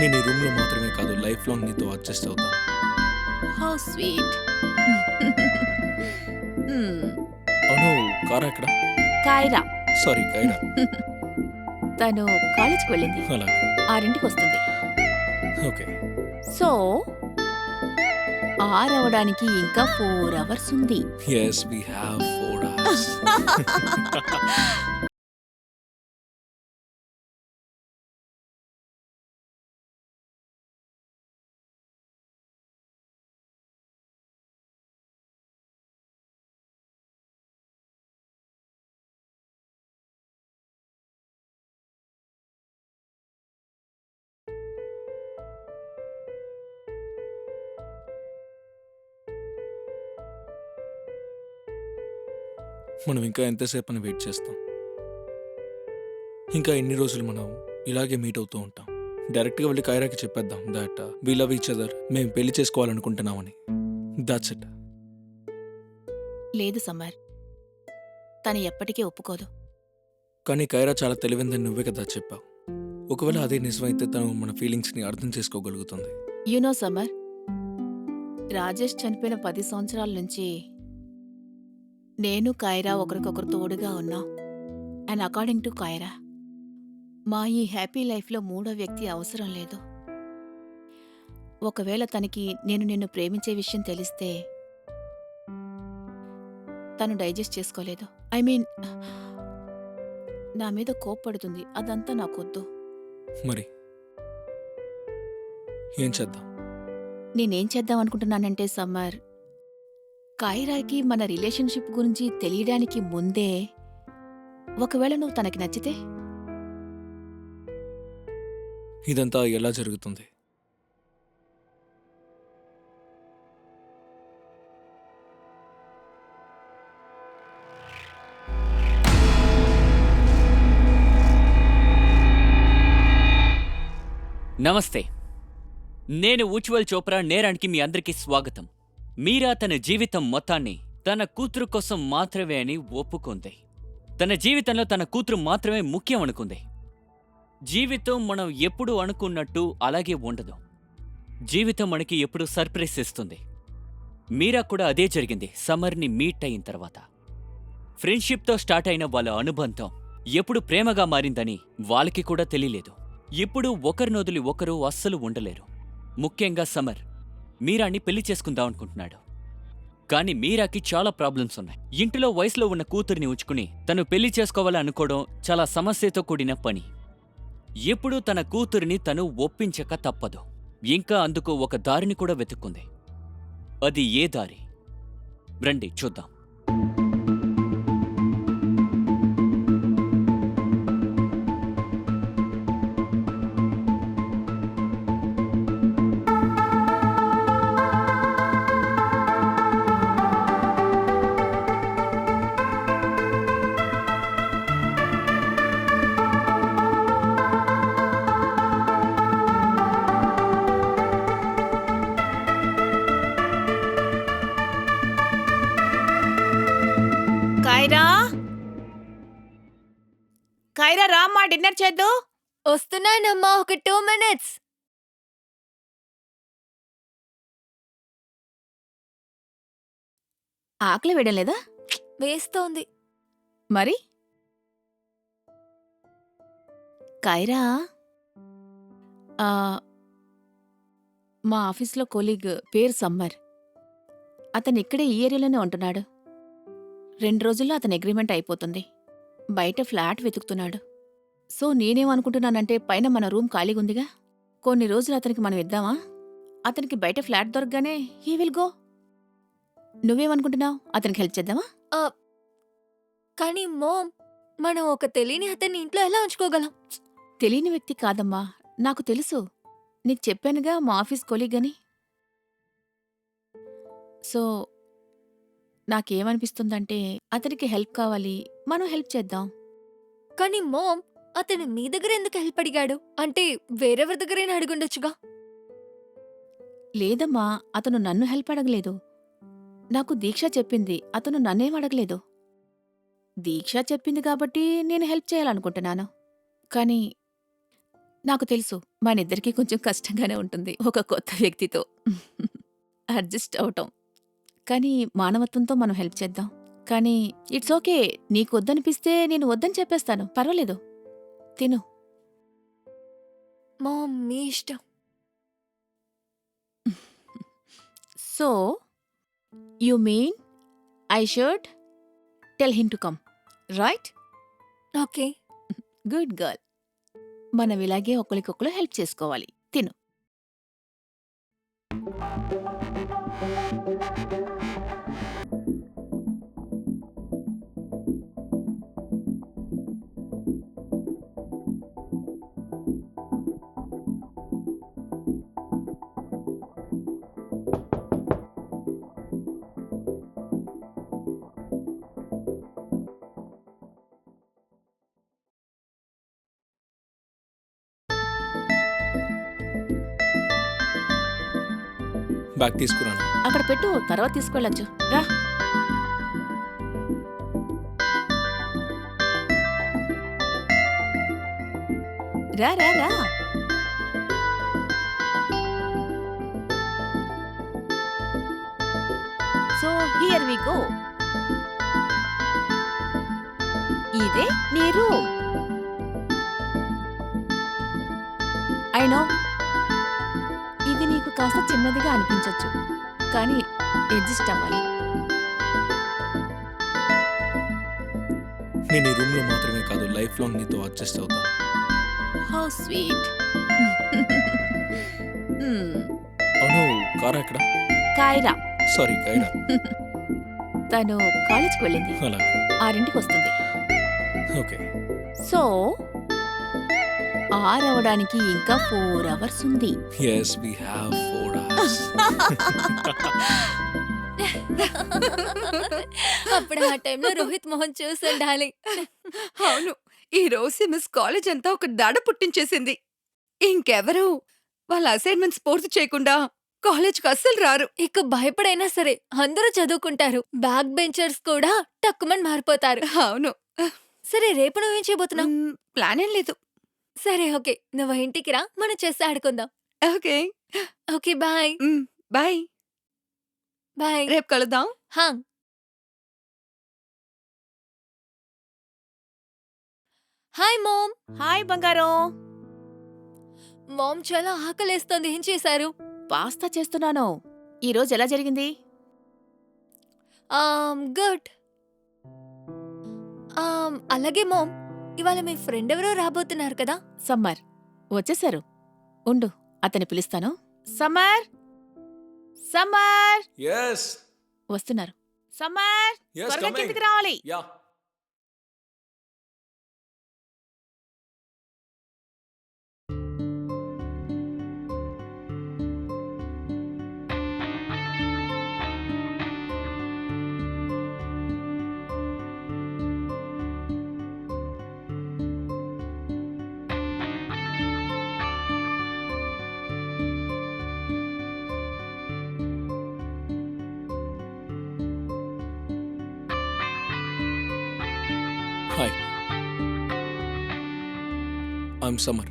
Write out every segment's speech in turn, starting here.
నేను ఈ రూమ్లో మాత్రమే కాదు లైఫ్ లాంగ్ నీతో అడ్జస్ట్ అవుతాను హౌ స్వీట్ అవును కారా ఎక్కడ? కాయరా. సారీ కైరా తను కాలేజ్కి వెళ్ళింది. అలా ఆరింటికి వస్తుంది. ఓకే. సో ఆరవడానికి ఇంకా ఫోర్ అవర్స్ ఉంది. Yes we have four hours మనం ఇంకా ఎంతసేపు అని వెయిట్ చేస్తాం? ఇంకా ఎన్ని రోజులు మనం ఇలాగే మీట్ అవుతూ ఉంటాం? డైరెక్ట్గా వెళ్ళి కైరాకి చెప్పేద్దాం that we love each other మేము పెళ్ళి చేసుకోవాలనుకుంటున్నామని. దాట్స్ ఇట్ లేదు సమ్మర్. తను ఎప్పటికీ ఒప్పుకోదు. కానీ కైరా చాలా తెలివిందని నువ్వే కదా చెప్పావు. ఒకవేళ అదే నిజమైతే తను మన ఫీలింగ్స్ని అర్థం చేసుకోగలుగుతుంది. యునో సమ్మర్ రాజేష్ చనిపోయిన పది సంవత్సరాల నుంచి నేను కాయరా ఒకరికొకరు తోడుగా ఉన్నాం. అండ్ అకార్డింగ్ టు కాయరా మా ఈ హ్యాపీ లైఫ్లో మూడో వ్యక్తి అవసరం లేదు. ఒకవేళ తనకి నేను నిన్ను ప్రేమించే విషయం తెలిస్తే తను డైజెస్ట్ చేసుకోలేదు. ఐ మీన్ నా మీద కోప్పడుతుంది అదంతా నాకొద్దు. మరి ఏం చేద్దాం? నేనేం చేద్దాం అనుకుంటున్నానంటే సమ్మర్ కాయిరాకి మన రిలేషన్షిప్ గురించి తెలియడానికి ముందే ఒకవేళ నువ్వు తనకి నచ్చితే? ఇదంతా ఎలా జరుగుతుంది? నమస్తే. నేను ఉజ్వల్ చోప్రా నేరానికి మీ అందరికీ స్వాగతం. మీరా తన జీవితం మొత్తాన్ని తన కూతురు కోసం మాత్రమే అని ఒప్పుకుంది. తన జీవితంలో తన కూతురు మాత్రమే ముఖ్యం అనుకుంది. జీవితం మనం ఎప్పుడు అనుకున్నట్టు అలాగే ఉండదు. జీవితం మనకి ఎప్పుడు సర్ప్రైజ్ ఇస్తుంది. మీరా కూడా అదే జరిగింది. సమర్ని మీట్ అయిన తర్వాత. ఫ్రెండ్షిప్తో స్టార్ట్ అయిన వాళ్ళ అనుబంధం ఎప్పుడు ప్రేమగా మారిందని వాళ్ళకి కూడా తెలియలేదు. ఇప్పుడు ఒకరినొదిలి ఒకరు అస్సలు ఉండలేరు. ముఖ్యంగా సమర్ మీరాని పెళ్ళి చేసుకుందాం అనుకుంటున్నాడు. కానీ మీరాకి చాలా ప్రాబ్లమ్స్ ఉన్నాయి. ఇంటిలో వయసులో ఉన్న కూతురిని ఉంచుకుని తను పెళ్ళి చేసుకోవాలని అనుకోవడం చాలా సమస్యతో కూడిన పని. ఎప్పుడూ తన కూతురిని తను ఒప్పించక తప్పదు. ఇంకా అందుకు ఒక దారిని కూడా వెతుక్కుంది. అది ఏ దారి? రండి చూద్దాం. కాయరా రామ్మా డిన్నర్ చేద్దు. వస్తున్నానమ్మా ఒక టూ మినిట్స్. ఆకలి వేయడం లేదా? వేస్తోంది. మరి? కాయరా ఆ, మా ఆఫీస్లో కొలీగ్ పేరు సమ్మర్. అతను ఇక్కడే ఈ ఏరియాలోనే ఉంటున్నాడు. రెండు రోజుల్లో అతని అగ్రిమెంట్ అయిపోతుంది. బయట ఫ్లాట్ వెతుకుతున్నాడు. సో నేనేమనుకుంటున్నానంటే పైన మన రూమ్ ఖాళీగా ఉందిగా కొన్ని రోజులు అతనికి మనం ఇద్దామా? అతనికి బయట ఫ్లాట్ దొరకగానే హీ విల్ గో. నువ్వేమనుకుంటున్నావు? అతనికి హెల్ప్ చేద్దామా? కానీ మోమ్ మనం ఒక తెలియని అతన్ని ఇంట్లో ఎలా ఉంచుకోగలం? తెలియని వ్యక్తి కాదమ్మా. నాకు తెలుసు. నీకు చెప్పానుగా మా ఆఫీస్ కొలీగ్ అని. సో నాకేమనిపిస్తుందంటే అతనికి హెల్ప్ కావాలి మనం హెల్ప్ చేద్దాం. కానీ మోమ్ అతను మీ దగ్గర ఎందుకు హెల్ప్ అడిగాడు? అంటే వేరెవరి దగ్గరైనా అడుగుండొచ్చుగా? లేదమ్మా అతను నన్ను హెల్ప్ అడగలేదు. నాకు దీక్ష చెప్పింది అతను నన్నేం అడగలేదు. దీక్ష చెప్పింది కాబట్టి నేను హెల్ప్ చేయాలనుకుంటున్నాను. కానీ నాకు తెలుసు మనిద్దరికీ కొంచెం కష్టంగానే ఉంటుంది ఒక కొత్త వ్యక్తితో. అడ్జస్ట్ అవటం. కానీ మానవత్వంతో మనం హెల్ప్ చేద్దాం. కానీ ఇట్స్ ఓకే నీకు వద్దనిపిస్తే నేను వద్దని చెప్పేస్తాను. పర్వాలేదు. తిను. మామ్ మీ ఇష్టం. So you mean I should tell him to come right? Okay. Good girl. మనం ఇలాగే ఒకరికొకరు హెల్ప్ చేసుకోవాలి. తిను. బ్యాగ్ తీసుకురాను. అక్కడ పెట్టు తర్వాత తీసుకెళ్ళచ్చు రా. రా రా రా. సో హియర్ వి గో ఇదే నీ రూమ్ ఐ నో కాస్త చిన్నదిగా అనిపించొచ్చు. కానీ అడ్జస్ట్ అవ్వాలి. నేను ఈ రూమ్లో మాత్రమే కాదు లైఫ్ లాంగ్ నీతో అడ్జస్ట్ అవుతాను హౌ స్వీట్. అవును కారా ఎక్కడ కాయరా. సారీ కైరా తను కాలేజ్కి వెళ్ళింది. అలా ఆరింటికి వస్తుంది ఓకే. సో ఆరవడానికి ఇంకా ఫోర్ అవర్స్ ఉంది. Yes we have four hours అప్పుడు ఆ టైంలో రోహిత్ మోహన్ చూసి ఉండాలి అవును ఈ రోజు మిస్ కాలేజ్ అంతా ఒక దడ పుట్టించేసింది. ఇంకెవరు? వాళ్ళ అసైన్మెంట్స్ పూర్తి చేయకుండా కాలేజ్కి అస్సలు రారు. ఇక భయపడైనా సరే అందరూ చదువుకుంటారు. బ్యాక్ బెంచర్స్ కూడా టక్కుమని మారిపోతారు. అవును. సరే రేపు నువ్వేం చేయబోతున్నావు? ప్లాన్ ఏం లేదు. సరే ఓకే. నువ్వు ఇంటికి రా మనం చేసి ఆడుకుందాం. Okay. Okay bye. Bye. Bye. రేపు కలుద్దాం. హా. Hi mom. హాయ్ బంగారం. మామ్ చాలా ఆకలేస్తోంది. ఏం చేశారు? పాస్తా చేస్తున్నాను. ఈ రోజు ఎలా జరిగింది? గుడ్. అలాగే మోమ్. ఇవాళ మీ ఫ్రెండ్ ఎవరో రాబోతున్నారు కదా? సమ్మర్. వచ్చేసారు. ఉండు అతన్ని పిలుస్తాను. సమ్మర్! సమ్మర్! ఎస్ వస్తున్నారు. సమ్మర్! త్వరగా కిందికి రావాలి. Yeah I'm Samar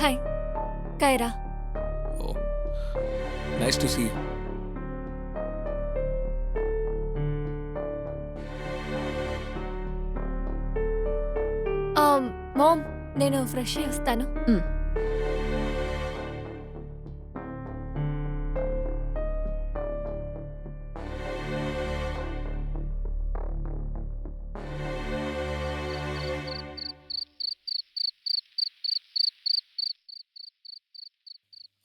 hi Kaira nice to see mom నేను ఫ్రెష్ వస్తాను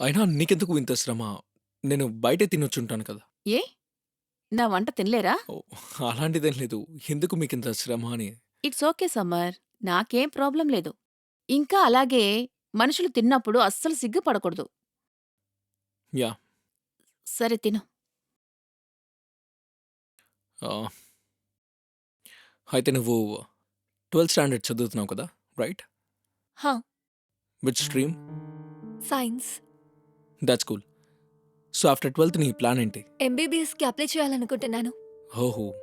అయినా నీకెందుకు ఇంత శ్రమ? నేను బయటే తినొచ్చుంటాను కదా. ఏ? నా వంట తినలేరా? ఓ అలాంటిదేం లేదు. ఎందుకు మీకు ఇంత శ్రమ అని? It's okay Samar. నాకేం ప్రాబ్లం లేదు. ఇంకా అలాగే మనుషులు తిన్నప్పుడు అస్సలు సిగ్గుపడకూడదు. యా. సరే తిను. ఆ, అయితే నువ్వు ట్వెల్త్ స్టాండర్డ్ చదువుతున్నావు కదా రైట్? హా. Which stream? Science. That's cool so after twelfth నీ ప్లాన్ ఏంటి? ఎంబీబీఎస్కి అప్లై చేయాలనుకుంటున్నాను. ఓహో.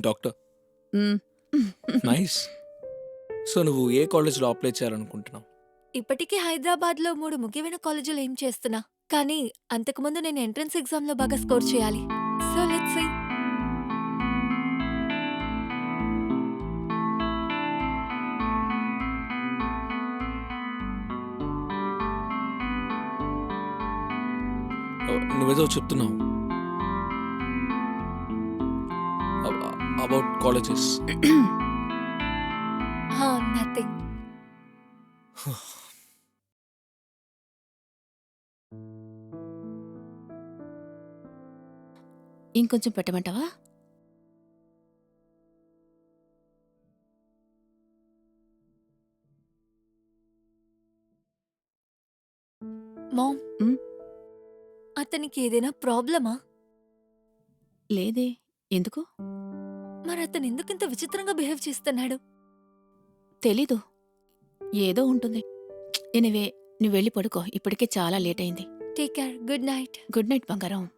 డాక్టర్ మ్. నైస్ సో నువ్వు ఏ కాలేజ్లో అప్లై చేయాలనుకుంటున్నావు? ఇప్పటికీ హైదరాబాద్లో మూడు ముఖ్యమైన కాలేజీలు ఏం చేస్తున్నా. కానీ అంతకుముందు నేను ఎంట్రన్స్ ఎగ్జామ్లో బాగా స్కోర్ చేయాలి. నువ్వేదో చెప్తున్నావు. About colleges. నథింగ్ ఇంకొంచెం పెట్టమంటావా? మామ్. అతనికి ఏదైనా ప్రాబ్లమా? లేదే. ఎందుకు? మరి అతను ఎందుకు ఇంత విచిత్రంగా బిహేవ్ చేస్తున్నాడు? తెలీదు. ఏదో ఉంటుంది. ఎనివే నువ్వు వెళ్ళి పడుకో. ఇప్పటికే చాలా లేట్ అయింది. Take care. Good night. Good night బంగారం.